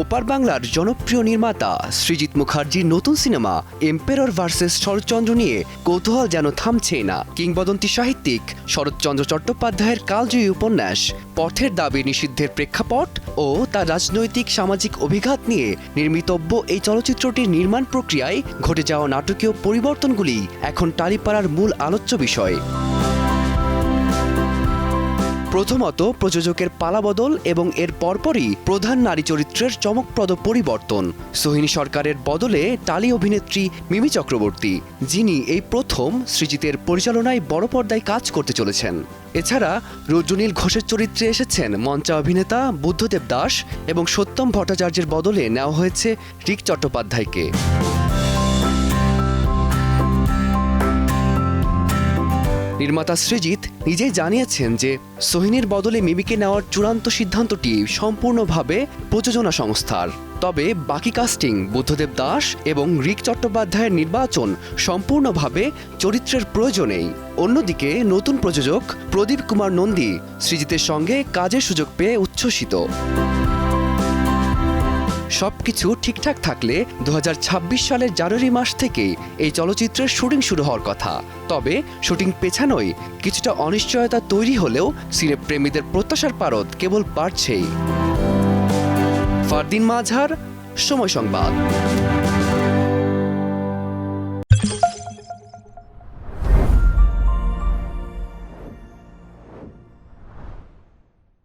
ওপার বাংলার জনপ্রিয় নির্মাতা সৃজিত মুখার্জির নতুন সিনেমা এম্পেরর ভার্সেস শরৎচন্দ্র নিয়ে কৌতূহল যেন থামছেই না। কিংবদন্তি সাহিত্যিক শরৎচন্দ্র চট্টোপাধ্যায়ের কালজয়ী উপন্যাস পথের দাবি নিষিদ্ধের প্রেক্ষাপট ও তার রাজনৈতিক সামাজিক অভিঘাত নিয়ে নির্মিতব্য এই চলচ্চিত্রটির নির্মাণ প্রক্রিয়ায় ঘটে যাওয়া নাটকীয় পরিবর্তনগুলি এখন টালিপাড়ার মূল আলোচ্য বিষয়। প্রথমত প্রযোজকের পালাবদল এবং এর পরপরই প্রধান নারী চরিত্রের চমকপ্রদ পরিবর্তন। সোহিনী সরকারের বদলে টালি অভিনেত্রী মিমি চক্রবর্তী, যিনি এই প্রথম সৃজিতের পরিচালনায় বড় পর্দায় কাজ করতে চলেছেন। এছাড়া রজনীল ঘোষের চরিত্রে এসেছেন মঞ্চা অভিনেতা বুদ্ধদেব দাস এবং সত্যম ভট্টাচার্যের বদলে নেওয়া হয়েছে রিক চট্টোপাধ্যায়কে। নির্মাতা সৃজিত নিজেই জানিয়েছেন যে সোহিনীর বদলে মিমিকে নেওয়ার চূড়ান্ত সিদ্ধান্তটি সম্পূর্ণভাবে প্রযোজনা সংস্থার। তবে বাকি কাস্টিং বুদ্ধদেব দাস এবং রিক চট্টোপাধ্যায়ের নির্বাচন সম্পূর্ণভাবে চরিত্রের প্রয়োজনেই। অন্যদিকে নতুন প্রযোজক প্রদীপ কুমার নন্দী সৃজিতের সঙ্গে কাজের সুযোগ পেয়ে উচ্ছ্বসিত। সবকিছু ঠিকঠাক থাকলে দু হাজার ছাব্বিশ সালের জানুয়ারি মাস থেকেই এই চলচ্চিত্রের শুটিং শুরু হওয়ার কথা। তবে শুটিং পেছানোই কিছুটা অনিশ্চয়তা তৈরি হলেও সিনেপ্রেমীদের প্রত্যাশার পারদ কেবল বাড়ছেই। ফারদিন মাঝার সময় সংবাদ।